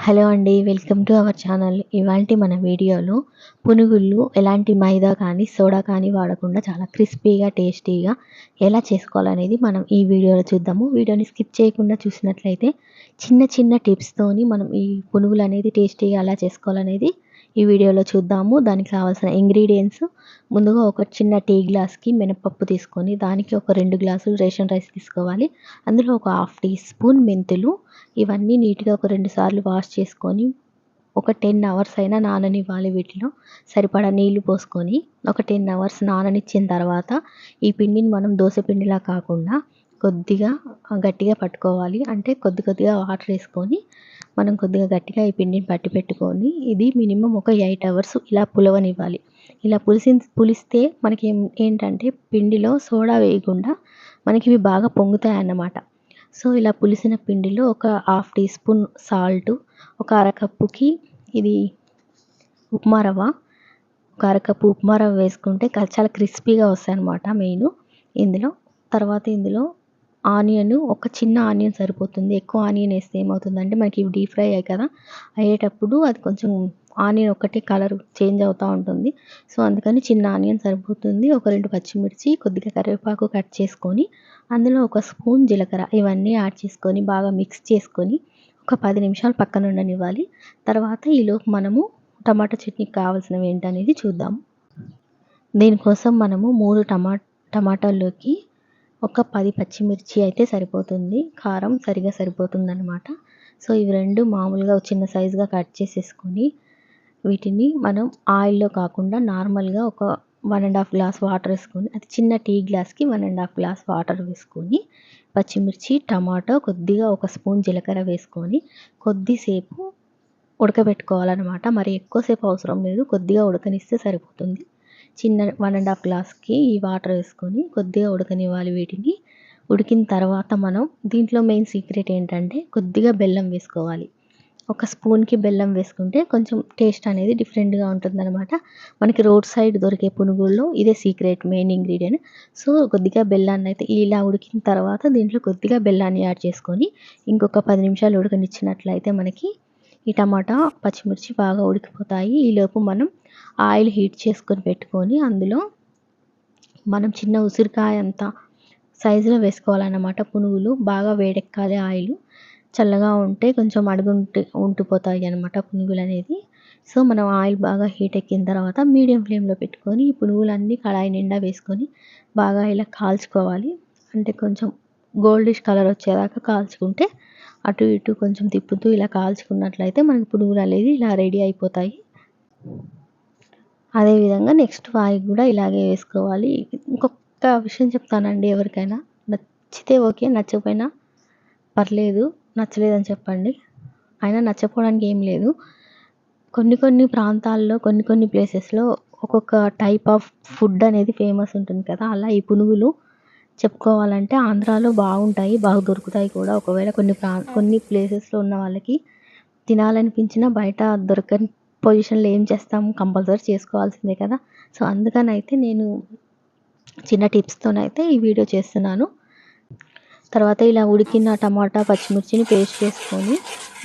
Hello అండి welcome to our channel. ఇవాళ మన వీడియోలో పునుగులు ఎలాంటి మైదా కానీ సోడా కానీ వాడకుండా చాలా క్రిస్పీగా టేస్టీగా ఎలా చేసుకోవాలనేది మనం ఈ వీడియోలో చూద్దాము. వీడియోని స్కిప్ చేయకుండా చూసినట్లయితే చిన్న చిన్న టిప్స్తోని మనం ఈ పునుగులు అనేది టేస్టీగా ఎలా చేసుకోవాలనేది ఈ వీడియోలో చూద్దాము. దానికి కావాల్సిన ఇంగ్రీడియంట్స్ ముందుగా ఒక చిన్న టీ గ్లాస్కి మినపప్పు తీసుకొని దానికి ఒక రెండు గ్లాసులు రేషన్ రైస్ తీసుకోవాలి. అందులో ఒక హాఫ్ టీ స్పూన్ మెంతులు. ఇవన్నీ నీట్గా ఒక రెండు సార్లు వాష్ చేసుకొని ఒక టెన్ అవర్స్ అయినా నాననివ్వాలి వీటిలో. సరిపడా నీళ్ళు పోసుకొని ఒక టెన్ అవర్స్ నాననిచ్చిన తర్వాత ఈ పిండిని మనం దోశ పిండిలా కాకుండా కొద్దిగా గట్టిగా పట్టుకోవాలి. అంటే కొద్ది కొద్దిగా వాటర్ వేసుకొని మనం కొద్దిగా గట్టిగా ఈ పిండిని పట్టి పెట్టుకొని ఇది మినిమం ఒక ఎయిట్ అవర్స్ ఇలా పులవనివ్వాలి. ఇలా పులిసి పులిస్తే మనకి ఏంటంటే పిండిలో సోడా వేయకుండా మనకి ఇవి బాగా పొంగుతాయి అన్నమాట సో ఇలా పులిసిన పిండిలో ఒక హాఫ్ టీ స్పూన్ సాల్ట్ ఒక అరకప్పుకి ఇది ఉప్మా రవ్వ ఒక అరకప్పు ఉప్మా రవ్వ వేసుకుంటే చాలా క్రిస్పీగా వస్తాయి అన్నమాట మెయిన్. ఇందులో తర్వాత ఇందులో ఆనియన్ ఒక చిన్న ఆనియన్ సరిపోతుంది. ఎక్కువ ఆనియన్ వేస్తే ఏమవుతుందంటే మనకి ఇవి డీప్ ఫ్రై అయ్యాయి కదా అయ్యేటప్పుడు అది కొంచెం ఆనియన్ ఒకటే కలర్ చేంజ్ అవుతూ ఉంటుంది. సో అందుకని చిన్న ఆనియన్ సరిపోతుంది. ఒక రెండు పచ్చిమిర్చి కొద్దిగా కరివేపాకు కట్ చేసుకొని అందులో ఒక స్పూన్ జీలకర్ర ఇవన్నీ యాడ్ చేసుకొని బాగా మిక్స్ చేసుకొని ఒక పది నిమిషాలు పక్కన ఉండనివ్వాలి. తర్వాత ఈలోపు మనము టమాటా చట్నీకి కావాల్సినవి ఏంటనేది చూద్దాం. దీనికోసం మనము మూడు టమా టమాటాల్లోకి ఒక పది పచ్చిమిర్చి అయితే సరిపోతుంది. కారం సరిగా సరిపోతుంది అనమాట సో ఇవి రెండు మామూలుగా చిన్న సైజుగా కట్ చేసేసుకొని వీటిని మనం ఆయిల్లో కాకుండా నార్మల్గా ఒక one and half glass water వేసుకొని అది చిన్న టీ గ్లాస్కి one and half glass water వేసుకొని పచ్చిమిర్చి టమాటో కొద్దిగా ఒక స్పూన్ జీలకర్ర వేసుకొని కొద్దిసేపు ఉడకబెట్టుకోవాలన్నమాట. మరి ఎక్కువసేపు అవసరం లేదు. కొద్దిగా ఉడకనిస్తే సరిపోతుంది. చిన్న వన్ అండ్ హాఫ్ గ్లాస్కి ఈ వాటర్ వేసుకొని కొద్దిగా ఉడకనివ్వాలి వీటిని. ఉడికిన తర్వాత మనం దీంట్లో మెయిన్ సీక్రెట్ ఏంటంటే కొద్దిగా బెల్లం వేసుకోవాలి. ఒక స్పూన్కి బెల్లం వేసుకుంటే కొంచెం టేస్ట్ అనేది డిఫరెంట్గా ఉంటుందన్నమాట. మనకి రోడ్ సైడ్ దొరికే పునుగుల్లో ఇదే సీక్రెట్ మెయిన్ ఇంగ్రీడియంట్ సో కొద్దిగా బెల్లాన్ని అయితే ఇలా ఉడికిన తర్వాత దీంట్లో కొద్దిగా బెల్లాన్ని యాడ్ చేసుకొని ఇంకొక పది నిమిషాలు ఉడకనిచ్చినట్లయితే మనకి ఈ టమాటా పచ్చిమిర్చి బాగా ఉడికిపోతాయి. ఈలోపు మనం ఆయిల్ హీట్ చేసుకొని పెట్టుకొని అందులో మనం చిన్న ఉసిరికాయ అంత సైజులో వేసుకోవాలన్నమాట. పునుగులు బాగా వేడెక్కాలి ఆయిల్. చల్లగా ఉంటే కొంచెం అడుగుంటు ఉంటుపోతాయి అనమాట పునుగులు అనేది. సో మనం ఆయిల్ బాగా హీట్ ఎక్కిన తర్వాత మీడియం ఫ్లేమ్లో పెట్టుకొని ఈ పునుగులన్నీ కడాయి నిండా వేసుకొని బాగా ఇలా కాల్చుకోవాలి. అంటే కొంచెం గోల్డిష్ కలర్ వచ్చేదాకా కాల్చుకుంటే అటు ఇటు కొంచెం తిప్పుతూ ఇలా కాల్చుకున్నట్లయితే మనకి పునుగులు అనేది ఇలా రెడీ అయిపోతాయి. అదేవిధంగా నెక్స్ట్ వాయి కూడా ఇలాగే వేసుకోవాలి. ఇంకొక విషయం చెప్తానండి ఎవరికైనా. నచ్చితే ఓకే నచ్చకపోయినా పర్లేదు నచ్చలేదని చెప్పండి. అయినా నచ్చకపోవడానికి ఏం లేదు. కొన్ని కొన్ని ప్రాంతాల్లో కొన్ని కొన్ని ప్లేసెస్లో ఒక్కొక్క టైప్ ఆఫ్ ఫుడ్ అనేది ఫేమస్ ఉంటుంది కదా అలా ఈ పునుగులు చెప్పుకోవాలంటే ఆంధ్రాలో బాగుంటాయి బాగా దొరుకుతాయి కూడా. ఒకవేళ కొన్ని ప్రా కొన్ని ప్లేసెస్లో ఉన్న వాళ్ళకి తినాలనిపించినా బయట దొరకని పొజిషన్లో ఏం చేస్తాం కంపల్సరీ చేసుకోవాల్సిందే కదా. సో అందుకని అయితే నేను చిన్న టిప్స్తోనైతే ఈ వీడియో చేస్తున్నాను. తర్వాత ఇలా ఉడికిన టమాటా పచ్చిమిర్చిని పేస్ట్ చేసుకొని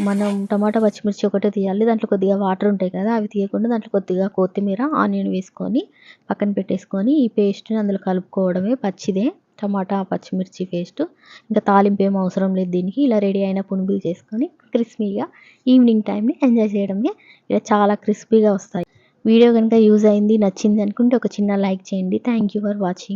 మనం టమాటా పచ్చిమిర్చి ఒకటే తీయాలి. దాంట్లో కొద్దిగా వాటర్ ఉంటాయి కదా అవి తీయకుండా దాంట్లో కొద్దిగా కొత్తిమీర ఆనియన్ వేసుకొని పక్కన పెట్టేసుకొని ఈ పేస్ట్ని అందులో కలుపుకోవడమే పచ్చిదే. టమాటా పచ్చిమిర్చి పేస్ట్. ఇంకా తాలింపు ఏం అవసరం లేదు దీనికి. ఇలా రెడీ అయిన పునుగులు చేసుకొని క్రిస్పీగా ఈవినింగ్ టైంని ఎంజాయ్ చేయడమే ఇలా చాలా క్రిస్పీగా వస్తాయి. వీడియో కనుక యూజ్ అయింది నచ్చింది అనుకుంటే ఒక చిన్న లైక్ చేయండి. Thank you for watching